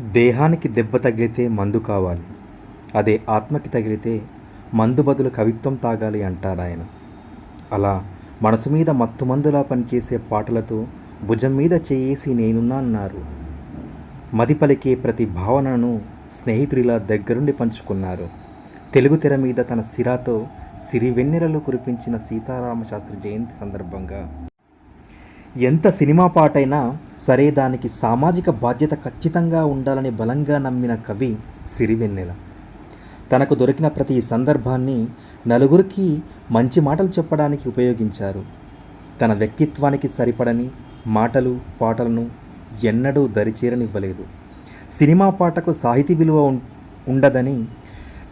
దేహానికి దెబ్బ తగిలితే మందు కావాలి. అదే ఆత్మకి తగిలితే మందు బదులు కవిత్వం తాగాలి అంటారాయన అలా మనసు మీద మత్తు మందులా పనిచేసే పాటలతో భుజం మీద చేయేసి నేనున్నా అన్నారు. మది పలికే ప్రతి భావనను స్నేహితుడిలా దగ్గరుండి పంచుకున్నారు. తెలుగు తెర మీద తన సిరాతో సిరి వెన్నెరలు కురిపించిన సీతారామశాస్త్రి జయంతి సందర్భంగా. ఎంత సినిమా పాటైనా సరే దానికి సామాజిక బాధ్యత ఖచ్చితంగా ఉండాలని బలంగా నమ్మిన కవి సిరివెన్నెల తనకు దొరికిన ప్రతి సందర్భాన్ని నలుగురికి మంచి మాటలు చెప్పడానికి ఉపయోగించారు. తన వ్యక్తిత్వానికి సరిపడని మాటలు పాటలను ఎన్నడూ దరిచేరనివ్వలేదు. సినిమా పాటకు సాహితీ విలువ ఉండదని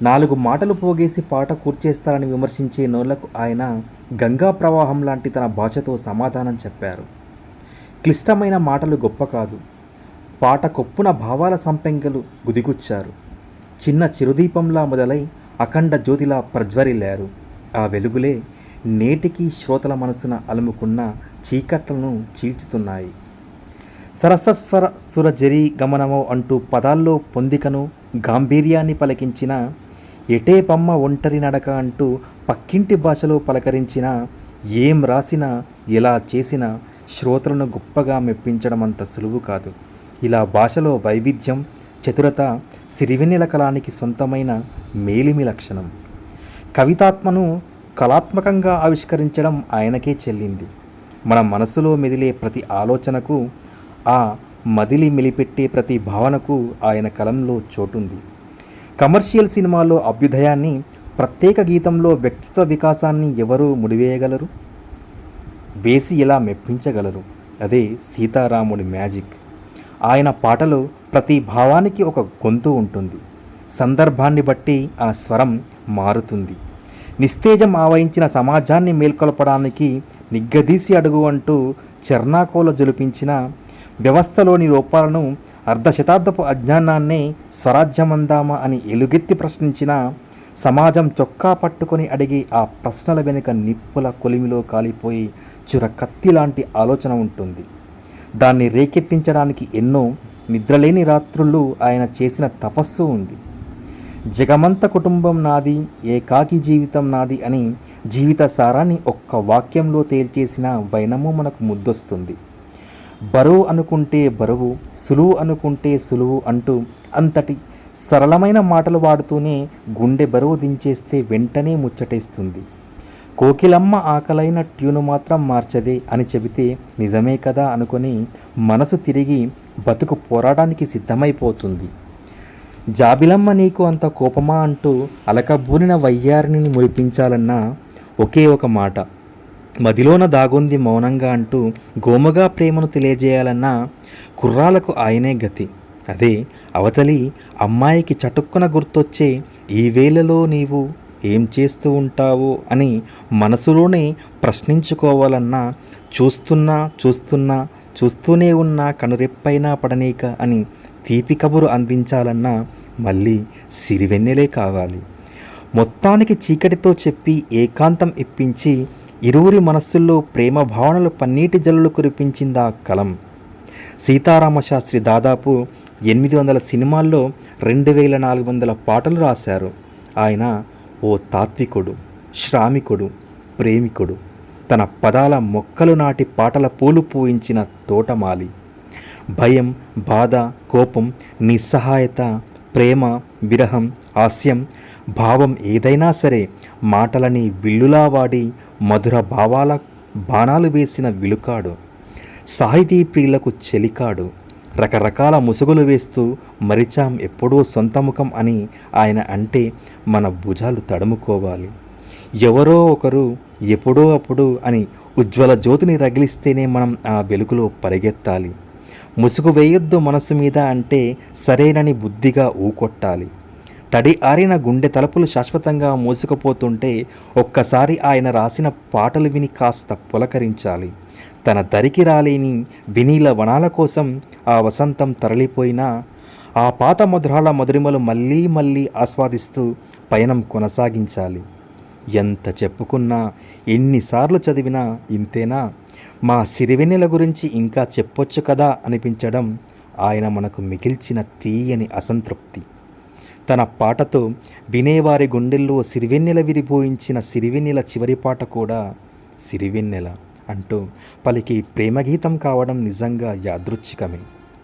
నాలుగు మాటలు పోగేసి పాట కూర్చేస్తారని విమర్శించే నోళ్ళకు ఆయన గంగా ప్రవాహం లాంటి తన భాషతో సమాధానం చెప్పారు. క్లిష్టమైన మాటలు గొప్ప కాదు. పాట కొప్పున భావాల సంపెంగలు గుదిగుచ్చారు. చిన్న చిరుదీపంలా మొదలై అఖండ జ్యోతిలా ప్రజ్వరిల్లారు. ఆ వెలుగులే నేటికి శ్రోతల మనసున అలుముకున్న చీకట్లను చీల్చుతున్నాయి. సరసస్వర సురజరి గమనమో అంటూ పదాల్లో పొందికను గాంభీర్యాన్ని పలికించిన ఎటే పమ్మ ఒంటరి నడక అంటూ పక్కింటి భాషలో పలకరించిన ఏం రాసినా ఎలా చేసినా శ్రోతలను గొప్పగా మెప్పించడం అంత సులువు కాదు. ఇలా భాషలో వైవిధ్యం చతురత సిరివెన్నెల కళానికి సొంతమైన మేలిమి లక్షణం. కవితాత్మను కళాత్మకంగా ఆవిష్కరించడం ఆయనకే చెల్లింది. మన మనసులో మెదిలే ప్రతి ఆలోచనకు ఆ మదిలి మెలిపెట్టే ప్రతి భావనకు ఆయన కలంలో చోటుంది. కమర్షియల్ సినిమాలో అభ్యుదయాన్ని ప్రత్యేక గీతంలో వ్యక్తిత్వ వికాసాన్ని ఎవరూ ముడివేయగలరు? వేసి ఎలా మెప్పించగలరు? అదే సీతారాముడి మ్యాజిక్. ఆయన పాటలో ప్రతి భావానికి ఒక గొంతు ఉంటుంది. సందర్భాన్ని బట్టి ఆ స్వరం మారుతుంది. నిస్తేజం ఆవహించిన సమాజాన్ని మేల్కొల్పడానికి నిగ్గదీసి అడుగు అంటూ చర్నాకోల జులిపించిన వ్యవస్థలోని లోపాలను అర్ధశతాబ్దపు అజ్ఞానాన్నే స్వరాజ్యమందామా అని ఎలుగెత్తి ప్రశ్నించిన సమాజం చొక్కా పట్టుకొని అడిగే ఆ ప్రశ్నల వెనుక నిప్పుల కొలిమిలో కాలిపోయి చిర కత్తి లాంటి ఆలోచన ఉంటుంది. దాన్ని రేకెత్తించడానికి ఎన్నో నిద్రలేని రాత్రులు ఆయన చేసిన తపస్సు ఉంది. జగమంత కుటుంబం నాది ఏకాకి జీవితం నాది అని జీవిత సారాన్ని ఒక్క వాక్యంలో తేల్చేసిన వైనము మనకు ముద్దొస్తుంది. బరువు అనుకుంటే బరువు సులువు అనుకుంటే సులువు అంటూ అంతటి సరళమైన మాటలు వాడుతూనే గుండె బరువు దించేస్తే వెంటనే ముచ్చటేస్తుంది. కోకిలమ్మ ఆకలైన ట్యూను మాత్రం మార్చదే అని చెబితే నిజమే కదా అనుకొని మనసు తిరిగి బతుకు పోరాటానికి సిద్ధమైపోతుంది. జాబిలమ్మ నీకు అంత కోపమా అంటూ అలకబూనిన వయ్యారిని మురిపించాలన్న ఒకే ఒక మాట. మదిలోన దాగుంది మౌనంగా అంటూ గోమగా ప్రేమను తెలియజేయాలన్న కుర్రాలకు ఆయనే గతి. అదే అవతలి అమ్మాయికి చటుక్కున గుర్తొచ్చే ఈ వేళలో నీవు ఏం చేస్తూ ఉంటావు అని మనసులోనే ప్రశ్నించుకోవాలన్నా చూస్తున్నా చూస్తున్నా చూస్తూనే ఉన్నా కనురెప్పైనా పడనీక అని తీపి కబురు అందించాలన్నా మళ్ళీ సిరివెన్నెలే కావాలి. మొత్తానికి చీకటితో చెప్పి ఏకాంతం ఇప్పించి ఇరువురి మనస్సుల్లో ప్రేమ భావనలు పన్నీటి జల్లులు కురిపించిందా కలం. సీతారామశాస్త్రి దాదాపు ఎనిమిది వందల సినిమాల్లో రెండు వేల నాలుగు వందల పాటలు రాశారు. ఆయన ఓ తాత్వికుడు శ్రామికుడు ప్రేమికుడు. తన పదాల మొక్కలు నాటి పాటల పూలు పూయించిన తోటమాలి. భయం బాధ కోపం నిస్సహాయత ప్రేమ విరహం హాస్యం భావం ఏదైనా సరే మాటలని విల్లులా వాడి మధుర భావాల బాణాలు వేసిన విలుకాడు. సాహితీ ప్రియులకు చెలికాడు. రకరకాల ముసుగులు వేస్తూ మరిచాం ఎప్పుడూ సొంత ముఖం అని ఆయన అంటే మన భుజాలు తడుముకోవాలి. ఎవరో ఒకరు ఎప్పుడో అప్పుడు అని ఉజ్వల జ్యోతిని రగిలిస్తేనే మనం ఆ వెలుగులో పరిగెత్తాలి. ముసుగు వేయొద్దు మనసు మీద అంటే సరేనని బుద్ధిగా ఊకొట్టాలి. తడి ఆరిన గుండె తలుపులు శాశ్వతంగా మూసుకుపోతుంటే ఒక్కసారి ఆయన రాసిన పాటలు విని కాస్త పులకరించాలి. తన దరికి రాలేని వినీల వనాల కోసం ఆ వసంతం తరలిపోయినా ఆ పాత మధురాల మధురిమలు మళ్ళీ మళ్ళీ ఆస్వాదిస్తూ పయనం కొనసాగించాలి. ఎంత చెప్పుకున్నా ఎన్నిసార్లు చదివినా ఇంతేనా? మా సిరివెన్నెల గురించి ఇంకా చెప్పొచ్చు కదా అనిపించడం ఆయన మనకు మిగిల్చిన తీయని అసంతృప్తి. తన పాటతో వినేవారి గుండెల్లో సిరివెన్నెల విరిపోయించిన సిరివెన్నెల చివరి పాట కూడా సిరివెన్నెల. అంటూ పలికి ప్రేమగీతం కావడం నిజంగా యాదృచ్ఛికమే.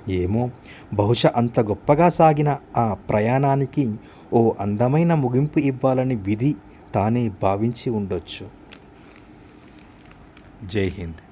ఏమో బహుశా అంత గొప్పగా సాగిన ఆ ప్రయాణానికి ఓ అందమైన ముగింపు ఇవ్వాలని విధి తానే భావించి ఉండొచ్చు. జై హింద్.